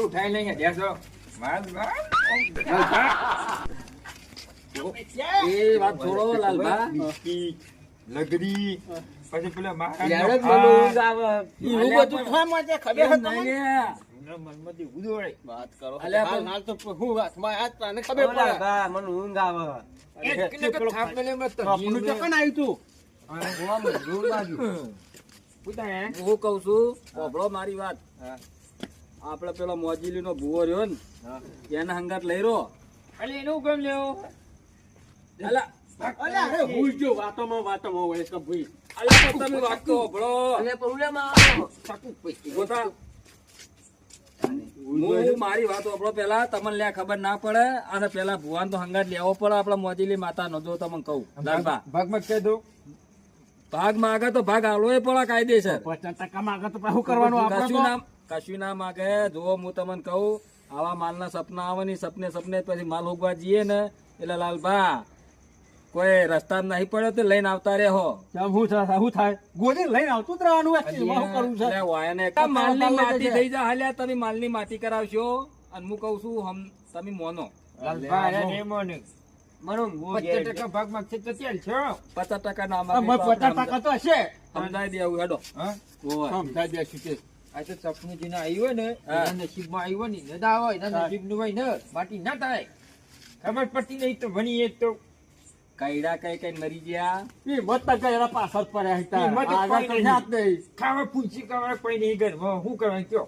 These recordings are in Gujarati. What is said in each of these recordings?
ઉઠાઈ લઈને બેસો માર માર એ વાત છોડો લાલભા લગડી પછી પેલા? હું કઉ છું મારી વાત હા. આપડે પેલો મોજીલી નો ભૂવો રહ્યો ને એને હંગાત લઈ રહ્યો એટલે એનું કેમ લેવું? મારી વાત પેલા તમને લે ખબર ના પડે અને પેલા ભુવાન તો હંગાત લેવો પડે આપડે મોજીલી માતા નો જો તમને કહું ભાગમાં કહી દઉં. ભાગ માગે તો ભાગ આવડો પડે કાયદેસર. પચાસ ટકા માગે તો શું કરવાનું આપણે કશું ના માગે જુઓ હું તમને કહું આવા માલના સપના આવે ને સપને સપને પછી માલ ઉગવા જઈએ ને એટલે લાલભા કોઈ રસ્તા નહીં પડ્યો તો લઈને આવતા રહે હો કેમ શું થાય? ગોળી લઈને આવતું જ રહેવાનું હોય એમાં શું કરવું છે? એટલે માલની માટી થઈ જાય હાલ્યા તમે માલની માટી કરાવશો. અને હું કહું છું હમ તમે મોનો. પચાસ ટકા ના પચાસ ટકા તો હશે સમજાઈ દેવું હેડો. હા? દે તે. આ તો સપનું જેને આવ્યું હોય ને. એના નસીબમાં આવ્યું હોય ને નદા હોય એના. નસીબનું હોય ને માટી ના થાય. ખબર પડતી નહીં તો ભણીએ તો. કઈડા કઈ કઈ મરી ગયા. એ મત કઈડા પાછળ પડ્યા હતા. આગળ કઈ યાદ નહીં. ખાવા પૂછી ખાવા કોઈ નહીં ઘર હું કરવા કયો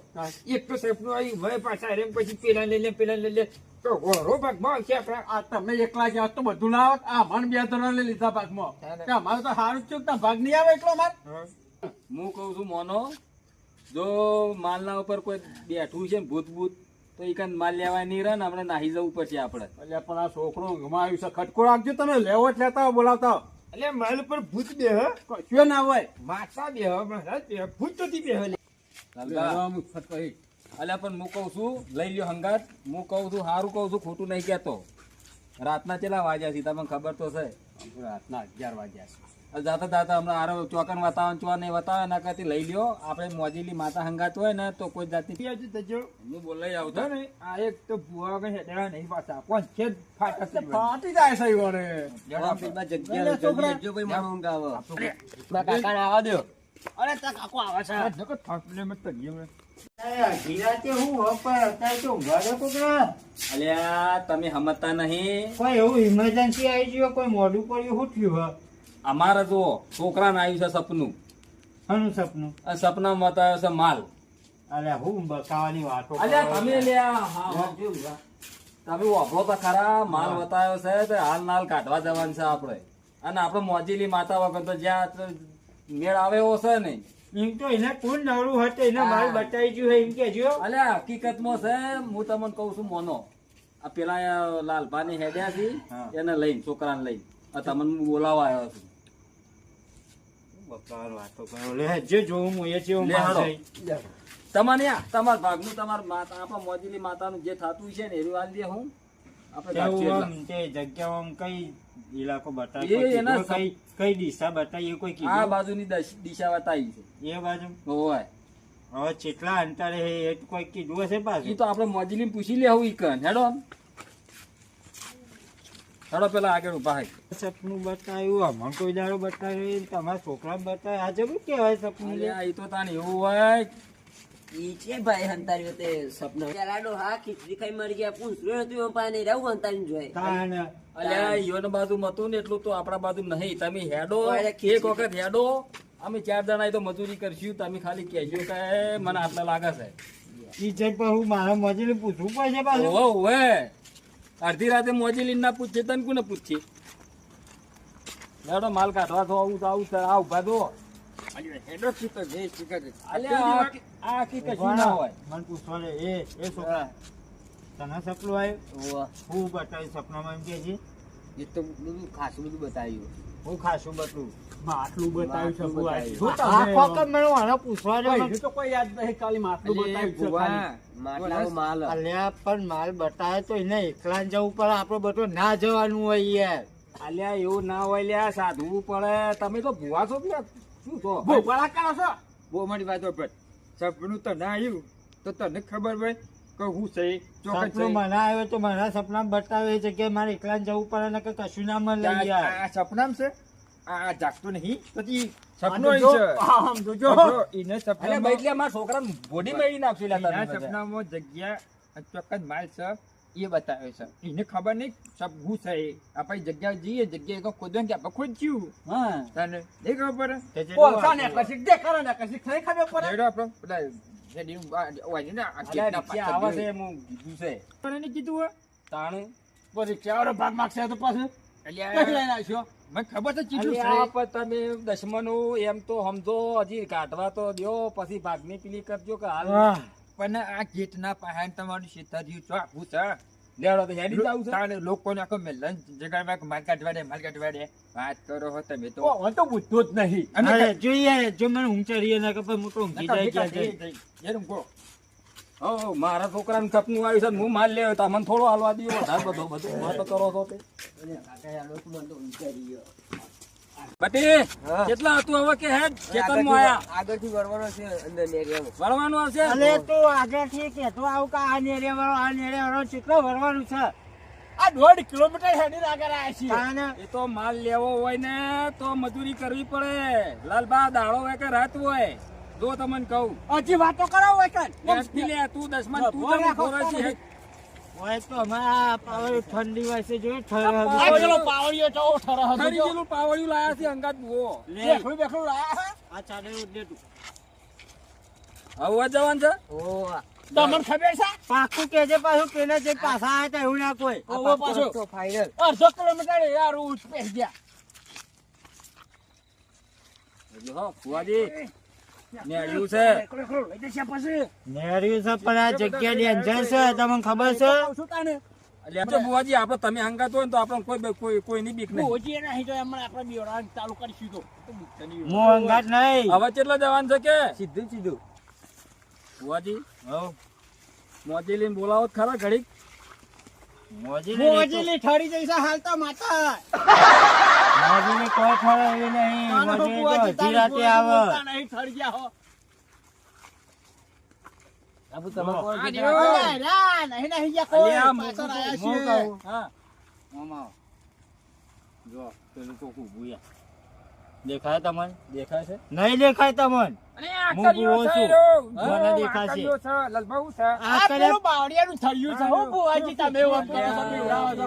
એક તો સપનું આવ્યું હવે પાછા રેમ પછી પેલા લઈ લે પેલા લઈ લે. તો ઘોરો ભાગમાં છે આ તમે એકલા ગયા તો બધું લાવત આ મન બે ત્રણ લઈ લીધા ભાગમાં. માં અમારે તો સારું છે ભાગ નહીં આવે એટલો માર. હું કહું છું મોનો જો માલના ઉપર કોઈ બેઠું છે ને ભૂત ભૂત તો એ કાંઈ માલ લેવા નહીં રહે ને આપણે નાહી જવું પડશે આપણે. એટલે પણ આ છોકરો ઊંઘમાં આવ્યું છે. ખટકો રાખજો તમે. લેવો જ લેતા બોલાવતા. એટલે માલ પર ભૂત બે હ કશું ના હોય. માથા બે હ. ભૂત તો બે હ. અલ્યા પણ હું કહું છું લઈ લ્યો હંગાત. હું કહું છું સારું કહું છું ખોટું નહીં કહેતો. રાતના કેટલા વાગ્યા છે? તમને ખબર તો છે. રાતના અગિયાર વાગ્યા છે. જાતા જાતા હમણાં આરો ચોકન વાતાવરણ ચોવા નહીં વાતાવરણ એના કરતી લઈ લ્યો. આપણે મોજીલી માતા હંગાત હોય ને તો કોઈ જાતની જ હું બોલાઈ આવતો. ને, આ એક તો ભૂવા વગર હેડા નહીં પાછા. કોણ છે? જ ફાટા એટલે છે. ફાટી કાકા ને આવા. દો અરે તા કાકો આવે છે. આ નકર થાંભલે મત કરીએ હવે. અલ્યા તમે સમજતા નહીં. કોઈ એવું ઇમરજન્સી આવી ગયો કોઈ મોઢું પડ્યું શું થયું અમારે જો છોકરાને આવ્યું છે સપનું. હનું સપનું? આ સપનામાં બતાવ્યો છે માલ. અરે હું બતાવવાની વાતો અલ્યા તમે લ્યા હા, હા. તમે વાપરો તો ખરા માલ બતાવ્યો છે તો હાલ નાલ કાઢવા જવાનું છે આપણે. અને આપણે મોજીલી માતા વગર તો જ્યાં મેળ આવે એવો છે નહીં. એમ તો એને કોણ નવરું હતું એને. માલ બતાવી ગયું એમ કેજો અલ્યા હકીકતમાં છે હું તમને કહું છું મોનો. આ પેલા લાલભાની હેડ્યા છે એને લઈને છોકરાને લઈને. તમને બોલાવવા આવ્યો છું. બકાવાની વાતો કરો. લે જે જોવું હું એ જેવું લે માલ હાલો. છે. તમારે તમારા ભાગનું તમારા માતા આપણા મોજીલી માતાનું જે થતું છે ને એવું હાલ દે હું. આપણે આમ કઈ ઇલાકો બતાવી? કઈ કઈ દિશા બતાવી કોઈ. આ બાજુની દિશા બતાવી છે. એ બાજુ? હોય. હવે કેટલા અંતરે હે એ કોઈ કીધું હશે પાછું? તો આપણે મોજીલી પૂછી લે આવું ઈકન હેડો આમ. પેલા આગળ ઊભા હે સપનું બતાવ્યું અમને કોઈ દાડો બતાવ્યું તમારા છોકરા બતાવ્યું. આજે શું કેવાય સપનું? લે અલ્યા, તો તાને એવું હોય. ઈ છે ભાઈ હંતાર્યો તે સપના. હા ખીચડી ખાઈ મરી ગયા પૂછ્યું હતું એમાં પાણી હંતારી અલ્યા યોન બાજુ મતું ને એટલું તો આપણા બાજુ નહીં. તમે હેડો એક વખત હેડો. અમે ચાર જણા તો મજૂરી કરશું તમે ખાલી કહેજો કે મને આટલા લાગે છે. ઈ જઈ પર હું મારા મજૂરી પૂછવું પડશે પાછું. ઓવે અડધી રાતે મોજી લઈને ના પૂછે તને કોને પૂછીએ? હેડો માલ કાઢવા તો આવું તો આવું સર આ ઊભા દો. અલ્યા, હેડો શીખર, જે શીખર. અલ્યા આ કી- કશું ના હોય. મને પૂછવા એ એ છોકરા તને સપનું આવ્યું? હું બતાવી સપનામાં એમ કે છે. એ તો બધું ખાસું બધું બતાવ્યું. હું ખાસું બતું માં બતાવ્યું છે માટલું બુઆ. બતાવ્યું. શું તમે આ એમાં? ફકત મને આને પૂછવા દે તો કોઈ યાદ નહીં ખાલી માટલું બતાવ્યું છે માટલાનો માલ. અલ્યા પણ માલ બતાવે તો એને એકલા જવું પડે આપડે બધો ના જવાનું હોય યાર. અલ્યા એવું ના હોય લ્યા સાધવું પડે. તમે તો ભુવા છો કે શું છો? બહુ કરો છો? બહુ મોટી વાતો પર સપનું તો ના આવ્યું તો તો તને ખબર હોય કે હું છે ચોક્કસ મને આવ્યો તો મારા સપના બતાવે એ જગ્યાએ મારે એકલા જવું પડે ને કે કશું ના મળે આ યાર. આ સપનામ છે? આ આ જાગતો નહીં. પછી સપનો છે. આમ તો જો. જો, એને અરે સપનામાં ભાઈ એટલે મારા છોકરાને બોડી મેળવી નાખશું લ્યા એના સપનામાં જગ્યા ચોક્કસ માલ છે એ બતાવે છે. એને ખબર નહીં સબ હું છે આપણે જગ્યા જઈએ જગ્યાએ તો ખોદો કે આપણે ખોદ્યું હા. તને નહીં ખબર ને. દેખાડો ને પડે. આપણે ને દશમનું એમ તો સમજો હજી કાઢવા તો દ્યો પછી ભાગની પેલી કરજો કે હાલ પણ આ ગેટના પાસે તમારું સીતાજી આખું છે લેવડો તો હેડી જાવું છે. તાણે લોકોને આખો મેલન જગાડવા કે માલ કાઢવા દે માલ વાત કરો હો તમે તો. ઓ, તો બુદ્ધો જ નહીં. અને જોઈએ જો મને ઊંઘ ચડીએ ને કે પછી હું તો ઊંઘી જાય. ગો મારા છોકરાને આવ્યું છે હું માલ લેવો તમને થોડો હાલવા દો વધારે બધો બધું વાતો કરો છો તે. બટી કેટલા હતું હવે કે હેડ? માં આયા. આગળથી વળવાનો છે અંદર નેરિયામાં વળવાનું આવશે? અલે તું આગળથી કહેતો આવું કે આ નેરે વાળો આ નેરે વાળો કેટલો વળવાનું છે? આ દોઢ કિલોમીટર હેડી આગળ આવ્યા છીએ. એ તો માલ લેવો હોય ને તો મજૂરી કરવી પડે. લાલબા દાડો હોય કે રાત હોય? જો તમને કહું. હજી વાતો કરાવો હોય લે તું દસમન તું હે. હોય તો અમારા પાવર ઠંડી વાસે જોયું. ગયેલું પાવડિયું લાયા છે અંગાત બુઓ. બેખડું બેઠું લાયા હે? આ ચાલે ઉડે તું. હવે જવાન છે? તમને ખબર છે? પાકું છે પાછું કેને જે પાછા આવ્યા તા એવું ના કોઈ. ઓવો પાછો. ફાઈનલ અડધો કિલોમીટર યાર ઉઠ પેસ ગયા. એટલે હો, ફુવાજી. નેડ્યું છે. એકલો એકલો લઈ જશે પછી નેર્યું છે પણ આ જગ્યા ડેન્જર છે તમને ખબર છે? કહું છું તાને એટલે બુવાજી આપણે તમે હંગાત હોય ને તો આપણે કોઈ કોઈ કોઈની બીક નહીં. ઓજી નહીં તો એમને આપણે બેવડા ચાલુ કરીશું તો. હું અંગાત નહીં. હવે કેટલા જવાન છે કે? સીધું સીધું. બુવાજી મોજી લઈને બોલાવો તો ખરા ઘડીક. મોજીલી ઠરી જઈશ હાલ તો માતા મોજીલી કોઈ એવી નહીં મોજીલી તો રાતે આવે નહીં, ઠરી ગયા હો. બાબુ તમે કોણ આ કીધું? ના, નહીં, નહીં ગયા કોઈ. પાછળ આયા છું. હું મામા જો પેલું ચોખ્ખું ભૂયા દેખાય તમને દેખાય છે નહીં દેખાય તમને હું ભૂવો છું. મને દેખાશે. લલભાઉ છે. આ પેલું બાવળિયાનું થળિયું છે, હો, બુઆજી, તમે એવું કરો છો, બીવડાવો છો.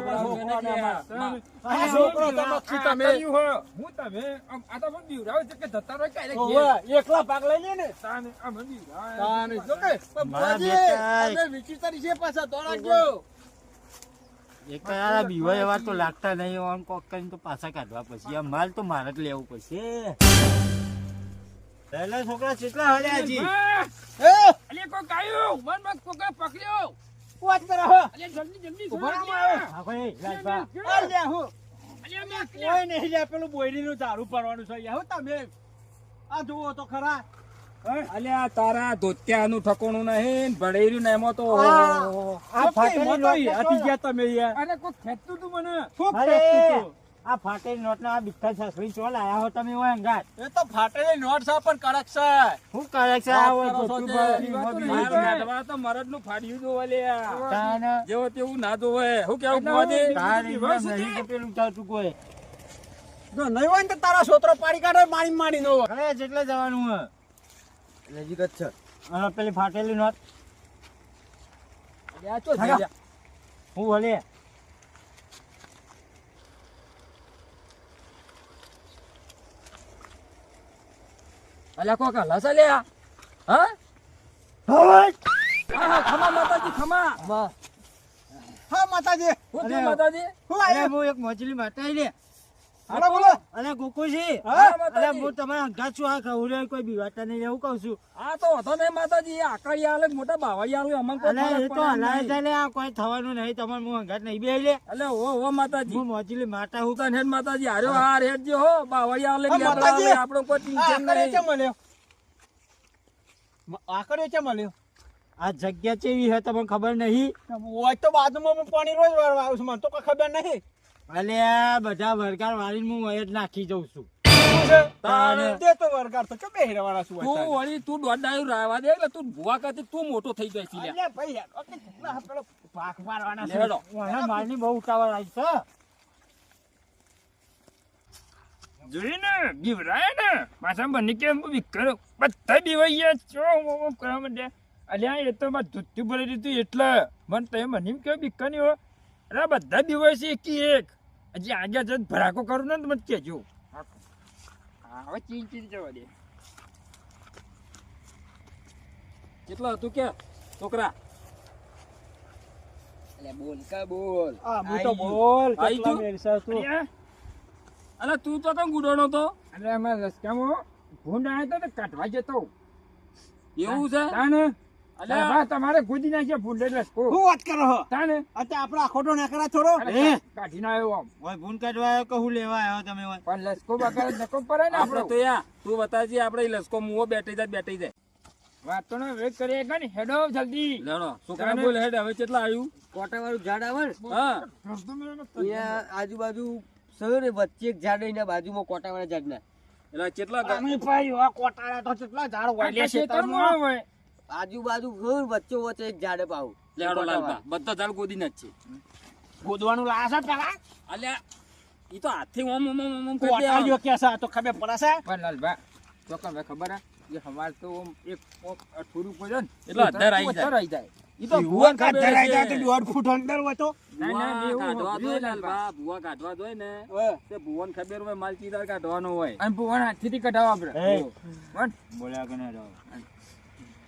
આ છોકરો આ- તમસ્વી તમે. હું તમે આ તો મને બીવડાવે છે કે જતા રહો ક્યારે એકલા ભાગ લઈ લે ને તાને આ મને બીવડાવે. તાને જો કે, બેટા. તમે વિચિત્ર છે પાછા દોડાવજો. એક તો યાર બીવા એવા તો લાગતા નહીં ઓન કોક કરીને તો પાછા કાઢવા પછી આ માલ તો મારે જ લેવું પડશે પહેલા છોકરા કેટલા હર્યા હજી અલે અલી કોક આવ્યું. મન મન છોકરા પકડ્યો. વાત કરો હો. અલે જલ્દી જલ્દી ઊભા. લ્યા. હા ભાઈ રાજભા આ લે હું. અલી અમે કોઈ નહીં લે, પેલું બોયડીનું ઝાડુ પરવાનું છે યાર, હો તમે આ જુઓ તો ખરા અલ્યા તારા ધોત્યાનું ઠકોણું નહીં ભણેર્યું ને એમાં તો આ ફાટેલી હાથી ગયા તમે અરે કોક ખેંચતું તું મને? શું ખેંચતું આ ફાટેલી નોટ ના બિસ્કટ સાસરી ચોલ આયા હો તમે ઓય અંગાત. એ તો ફાટેલી નોટ છે પણ કડક છે. શું કડક છે આ હોય છો પોતું તે. ભરેલી વાત મોબી. નહીં. માર નાટવા તો મરદનું ફાડ્યું જોવે. તાને જેવો તેવું ના જોવે. હું કેવું એટલે તારી નહીં. કે પેલું થતું કોઈ. જો નહીં હોય ને તો તારા છોતરો પાડી કાઢે માણી માણી નો હવે જેટલે જવાનું હે નજીક જ છે. અને પેલી ફાટેલી નોટ. હું ભલે અલ્યા કોક હલાસ લ્યા હા? હવે હા, ખમા માતાજી ખમા. હા માતાજી. હું એક મોજલી માતાઈ લે. અને ગોકુજી હા, અરે હું તમારા અંગાત છું આ ખવડે કોઈ બીવાતા નહીં એવું કહું છું. આ તો હતો નહીં માતાજી. આકડી આલે મોટા બાવાળી આલે અમને કોઈ અરે એ તો હલાય નહીં. આ કોઈ થવાનું નહીં તમારે હું અંગાત નહીં બે લે. એટલે ઓ ઓ માતાજી. હું મોજીલી માતા હું. તને માતાજી. હાર્યો હાર હેડ જે હો. બાવાળી આલે. આપણો કોઈ ટેન્શન નહીં. છે મળ્યો? આકડ્યો છે મળ્યો? આ જગ્યા કેવી છે તમને ખબર નહીં? હોય તો બાજુમાં હું પાણી રોજ વાળવા આવું છું મને તો કોઈ ખબર નહીં. અલે બધા વરકાર વાળી હું વયત નાખી જઉં છું. એટલે. અલ્યા અલ્યા મને તમે મને કેવું બીકની અરે બધા દિવસ છે એકી એક હજી આગળ જઈને ભરાકો કરું ને તો મને કહેજો. હા હવે ચીન ચીન જવા દે. કેટલા હતું કે છોકરા? એટલે બોલ કા બોલ? આ હું તો બોલ કેટલા. મેરસા તું. અલ્યા અલા તું તો કેમ ગુડોનો તો અરે અમારા રસ્તામાં ભૂંડ આવ્યો તો ને કાઢવા જતો. એવું છે? તાને અલ્યા. તમારે ગોદી નાખ્યા ફૂલ એટલે શું? વાત કરો હો? તાને અત્યારે આપડે આખો તો નાકરા થોડો કાઢી ના આવ્યો આમ. ઓય ભૂન કાઢવા આવ્યો કે હું લેવા આવ્યો તમે ઓય? પણ લસકો બગાડ નકો પડે ને આપડે તો યા તું બતાજી આપડે લસકો મુવો બેઠી જાય બેઠી જાય. વાતો નો વેટ કરીએ કે ને હેડો જલ્દી. લડો છોકરા. બોલ હેડ હવે કેટલા આવ્યું કોટા વાળું ઝાડ આવે ને. હા. આજુબાજુ સર વચ્ચે એક ઝાડ એના બાજુમાં કોટા વાળા ઝાડ ના એટલે કેટલા ગા- અમે આ કોટાળા તો કેટલા ઝાડ વાળ્યા છે હોય. આજુબાજુ ફૂલ વચ્ચે વચ્ચે એક ઝાડે પાવું. લેડો લાલબા. બધા ઝાડ ગોદીને જ છે. ગોદવાનું લાયા છે પેલા? અલ્યા ઈ તો હાથથી ઓમ ઓમ ઓમ ઓમ કરી દે. કે સા તો ખબર પડશે પણ લાલબા તો કમ ખબર હે એ હમાર તો ઓમ એક કોક અઠોરું પડે ને એટલે અઢાર આવી જાય. અઢાર આવી જાય. ઈ તો ભૂવા ખબર આવી જાય તો દોઢ ફૂટ અંદર હોય તો. ના, ના, ભૂવા કાઢવા હોભળ્યું લાલબા. લાલબા, ભૂવા કાઢવા જોઈએ ને. તે ભૂવાને ખબર હોય માલ ચીદાર કાઢવાનો હોય. અને ભુવન હાથથી કઢાવો પણ બોલ્યા કે ના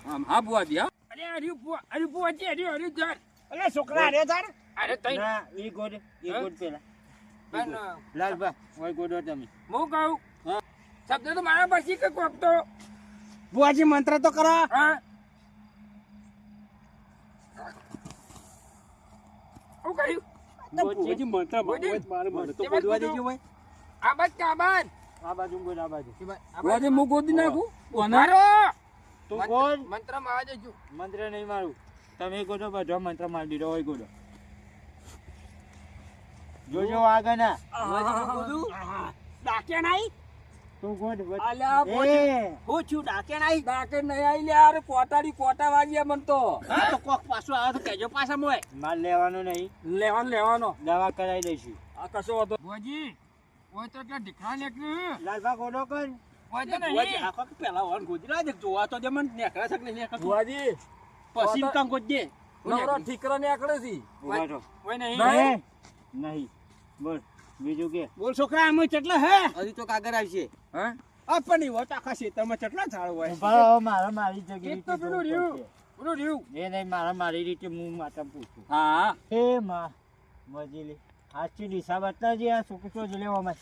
આમ હા ભૂવા હા. અરે હર્યું ભુવા હર્યું ભુવા છે હર્યું હર્યું અલે છોકરા રે ઝાડ અરે તઈ ના ઈ ગોડ ઈ ગોડ પેલા. લાલબા ઓય ગોડો તમે. હું કહું? શબ્દ તો મારા પછી કે કોક તો બુઆજી મંત્ર તો કરો. હા. બુઆજી મંત્ર મારે મને તો બોલવા દેજો ભાઈ. આ બાજ કે આ બાજ? આ બાજુ ગોડ આ બાજુ. આ બાજ ભૂવાજી હું. ગોદી નાખું કોને? તું કોણ મંત્રમાં દેજો મંત્ર નહીં મારું. તમે ગોડો બધો મંત્ર મારી દીધો હોય ગોડો જોજો આગળ ના ડાકે નહીં? તું ગોડ અલ્યા હું છું ડાકે નહીં? ડાકે નહીં આઈ લે અરે કોટાડી કોટા વાગ્યા મન તો. હા તો કોક પાછું આવે તો કહેજો પાછા મોય. માલ લેવાનો નહીં. લેવાનો લેવાનો. દવા કરાવી દઈશું. આ કશો વાંધો ભુવાજી ઓય તો નીકળ્યું લાલબા ગોડો કર. ઓય તો નહીં. આખો કે પેલા વન ગોદી લાજે જોવા તો જમન નેકળા છે નહીં નેકળતું? ભુવાજી પછી કામ ગોદજે નવરો ઠીકરા ને છે. ઊભા નહીં. નહીં. નહીં. બોલ બીજું કે? બોલ છોકરા અમે કેટલા હે? હજી તો કાગર આવશે. હા? આ પણ નહીં હોય તો આખા ખેતરમાં કેટલા ઝાડ હોય? ઊભા મારા મારી જગ્યાએ તો પેલું રહ્યું. પેલું રહ્યું. એ નહીં મારા મારી રીતે હું માતા પૂછું. હા. હે માં. મજીલી. સાચી દિશા બતાવજે આ છોકરો જ લેવામાં.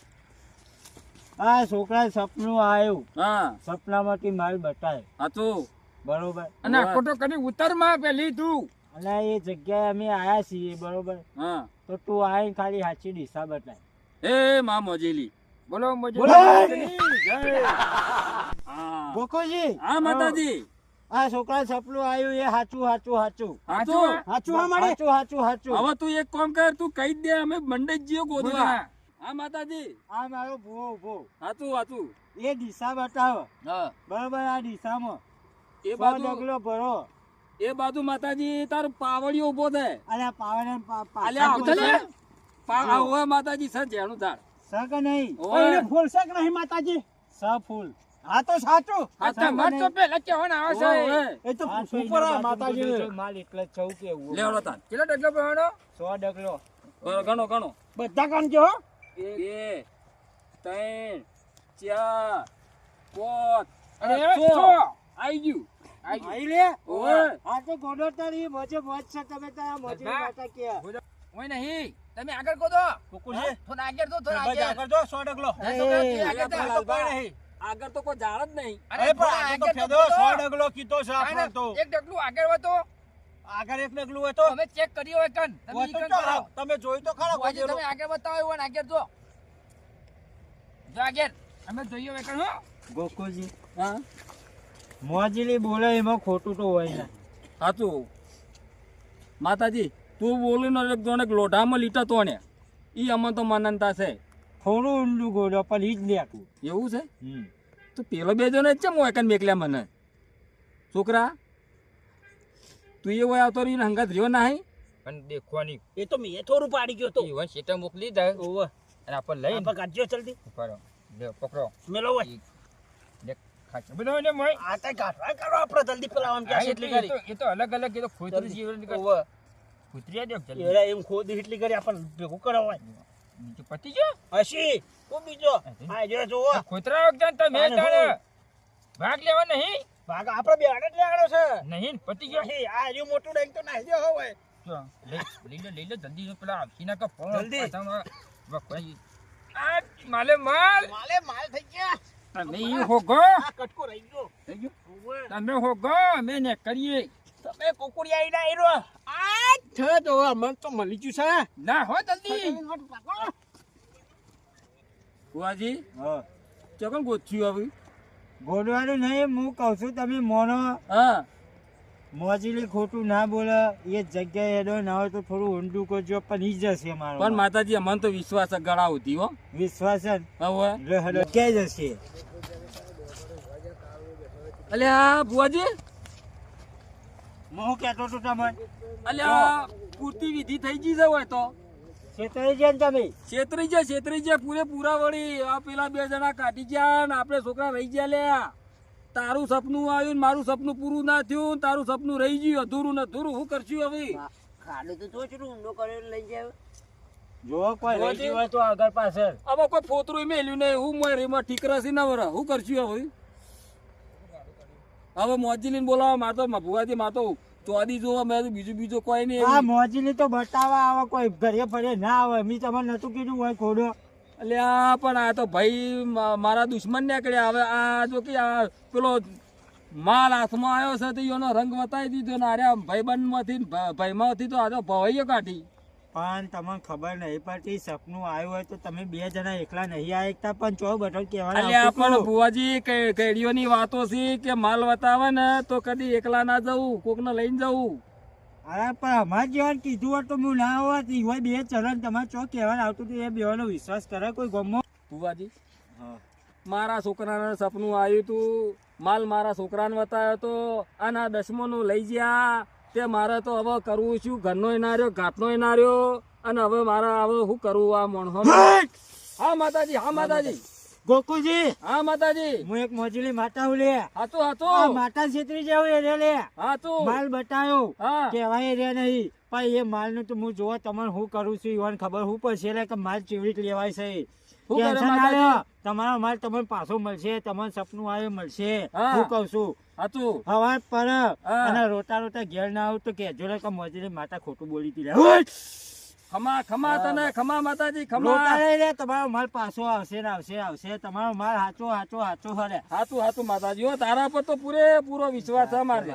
આ છોકરા સપનું આવ્યું. હા. સપનામાંથી માલ બતાય હતું. બરોબર. અને ખોટો કરી કદી ઉત્તરમાં પેલી તું અને એ જગ્યાએ અમે આયા છીએ બરોબર. હા. તો તું આય ખાલી સાચી દિશા બતાય. એ માં મોજીલી. બોલો મોજીલી. જય. હા. હા માતાજી. આ છોકરા સપનું આવ્યું એ સાચું સાચું સાચું હાચું? સાચું હા મારે? સાચું સાચું સાચું હવે તું એક કામ કર તું કહી દે અમે મંડે જીઓ ગોદવા. બોલા. હા માતાજી. આ મારો ભૂવો ઊભો. હાતું હાતું એ દિશા બતાવો. હા. બરોબર આ દિશામાં. એ બાજુ ડગલો ભરો. એ બાજુ માતાજી તાર પાવડિયો ઊભો થાય અને પાવડે પાવને પા- પા- અલ્યા પાછું આવતો લે છે? પા આ માતાજી સર જેનું ઝાડ. સક નહીં. ઓય. ફૂલ સક નહીં માતાજી. સ ફૂલ. હા તો સાચું. હા તો મત તો પેલા કેવાનું આવે છે. એ તો બાજુ માતાજી. માલ એટલે ચૌ કેવું લેવડો તાર. કેટલો ડગલો ભરવાનો? સો ડગલો. ઘણો ગણો ગણો બધા કામ કે હો. બે ત્રણ ચાર પાંચ અને છ. આઈ ગયું. આઈ લે? ઓય આ તો ગોડો તારી મોજે મોજ છે તમે તારા મોજે માતા કે ઓય નહીં. તમે આગળ કોદો કુકુરજી, થોડા આગળ તો થોડા આગળ. આગળ જો ડગલો. નહીં. આગળ કોઈ જાણ જ નહીં. અરે અરે પણ આગળ તો ફેદો તો સો કોદો. ડગલો કીધો છે આપણો તો. એક ડગલું આગળ તો આગળ એક ડગલું હોય તો? અમે ચેક કર્યો હોય કન તમે હોય કન જોઈ તો ખરા ભુવાજી, તમે આગળ બતાવો એવું હોય ને આગળ જો જો આગળ. અમે જોઈએ હોય કન હો. ગોકુજી હા. મોજીલી બોલે એમાં ખોટું તો હોય ને. સાચું માતાજી તું બોલી નો એક જોણે લોઢામાં લીટા તો ને ઈ અમને તો માનતા છે. થોડું ઊંડું ગોળો પણ ઈ જ લેતું. એવું છે? તો પેલો બે જણ જ છે મોયકન મેકલ્યા મને. છોકરા તું એ હોય આવતો રહીને હંગાત રહ્યો ના પણ દેખવાની. એ તો મેં થોડું પાડી ગયો તો. ઈવન શેટા મોકલી દે. ઓવે. અને આપણ લઈ આપણ કાઢજો જલ્દી. ઉપાડો લે પકડો. મેલો હોય. લે ખાચો બનો ને મોય? આ કઈ કાઢવા કરો આપણે જલ્દી પેલા કે એટલે કરી એ તો અલગ અલગ એ તો ખોતરી જીવન ઓવે. ખોતરી દે જલ્દી? એરા એમ ખોદી એટલી કરી આપણને ભેગું કરાવાય બીજો પતી જો હસી. કો બીજો. હા જો જો આ ખોતરા વખત તમે તાણે ભાગ લેવા નહીં? ભાગ આપણે બે આડે લેવાનો છે. નહીં પતી ગયો. છે આ જો મોટું ડાઈક તો નાહી હવે જો, લઈ લઈ લઈ લે જલ્દી જો પેલા આપી નાખો ફોન જલ્દી. પાછામાં વખવાઈ. આ માલે માલ. માલે માલ થઈ ગયા. તમે ઈ હોગો કટકો રહી ગયો. થઈ ગયું? તમે હોગો અમે ને કરીએ. તમે કોકુડી આઈ ના આયરો. આ તો મન તો મળી ગયું છે. ના હો જલ્દી. બુઆજી હા. ચોકન ગોચ્યું હવે? ગોળવાનું નહીં હું કહું છું તમે મોનો. હા. મોજીલી ખોટું ના બોલે. એ જગ્યાએ એડો ના હોય તો થોડું ઊંડું કરજો પણ ઈ જશે મારો પણ માતાજી અમને તો વિશ્વાસ ગળા ઉધી હો. વિશ્વાસ જ. હવે આ જશે? અલ્યા બુઆજી હું કહેતો હતો તમને. અલ્યા પૂરતી વિધિ થઈ ગઈ છે હોય તો. છેતરી છે ને તમે? છેતરી છેતરી વળી. આ પેલા બે જણા કાઢી ગયા ને આપણે છોકરા રહી ગયા લ્યા. તારું સપનું આવ્યું ને મારું સપનું પૂરું ના થયું તારું સપનું રહી ગયું અધૂરું ને અધૂરું. શું કરશું હવે? ખાડો તો ઊંડો લઈ જાય. જો કોઈ રહી ગયું હોય તો આગળ પાછળ. આમાં કોઈ ફોતરું મેલ્યું નહીં. હું મોય રેમાં ઠીકરાસી ના વરા. શું કરશું હવે? હવે મોજી લઈને બોલાવો માતો ભુવાજી માર તો ચોદી જોવા મેં બીજું બીજું કોઈ નહીં આ મોજીલી તો બતાવા આવે કોઈ ઘરે ફરે ના આવે. મી તમને નતું કીધું હોય ખોડો? અલ્યા પણ આ તો ભાઈ મારા દુશ્મન નીકળ્યા. હવે આ જો કે આ પેલો માલ હાથમાં આવ્યો છે તો એનો રંગ બતાવી દીધો ને. અરે ભાઈબંધમાંથી ભાઈમાંથી તો આ તો ભવાઈઓ કાઢી. પણ તમને ખબર નહીં પડતી સપનું આવ્યું હોય તો તમે બે જણા એકલા નહીં આવતા પણ ચો અલ્યા આવતું પણ હતું. ભુવાજી કે- કેડીઓની વાતો છે કે માલ વતાવે ને તો કદી એકલા ના જવું કોકને લઈને જવું? અરે પણ અમારે જેવાને કીધું હોત તો હું ના હોત. હોય બે ચરણ તમારે ચો કહેવાનું આવતું હતું એ બેવાનો વિશ્વાસ કરે કોઈ ગમો? ભુવાજી મારા છોકરાને સપનું આવ્યું તું માલ મારા છોકરાને બતાવ્યો તો અને આ દસમાનું લઈ ગયા તે મારે તો હવે કરવું છું ઘરનો ના રહ્યો ઘાટનો ના રહ્યો. અને હવે મારે હવે શું કરવું આ મોણસો હા માતાજી હા માતાજી. ગોકુજી હા માતાજી. હું એક મોજીલી માતા હું લે હાતો હાતો માતા છેતરી જાવ એ રે લે. હાતો માલ બતાયો. કેવાય રે નહીં. પણ એ માલનું તો હું જોવા તમને હું કરું છું ઈવન ખબર હું પડશે એટલે કે માલ ચેવડી લેવાય છે. તમારો માલ તમને પાછો મળશે તમારું સપનું આવે મળશે. હા. કહું છું હાચું? હવા પર. અને રોતા રોતા ઘેર ના આવું તો કેજો કે મોજીની માતા ખોટું બોલી હતી લે. ખમા ખમા તને ખમા માતાજી ખમા. રે તમારો માલ પાછો આવશે ને આવશે આવશે. તમારો માલ હાચો હાચો હાચો હરે હાચું હાચું માતાજી. હો તારા પર તો પૂરેપૂરો વિશ્વાસ છે મારે.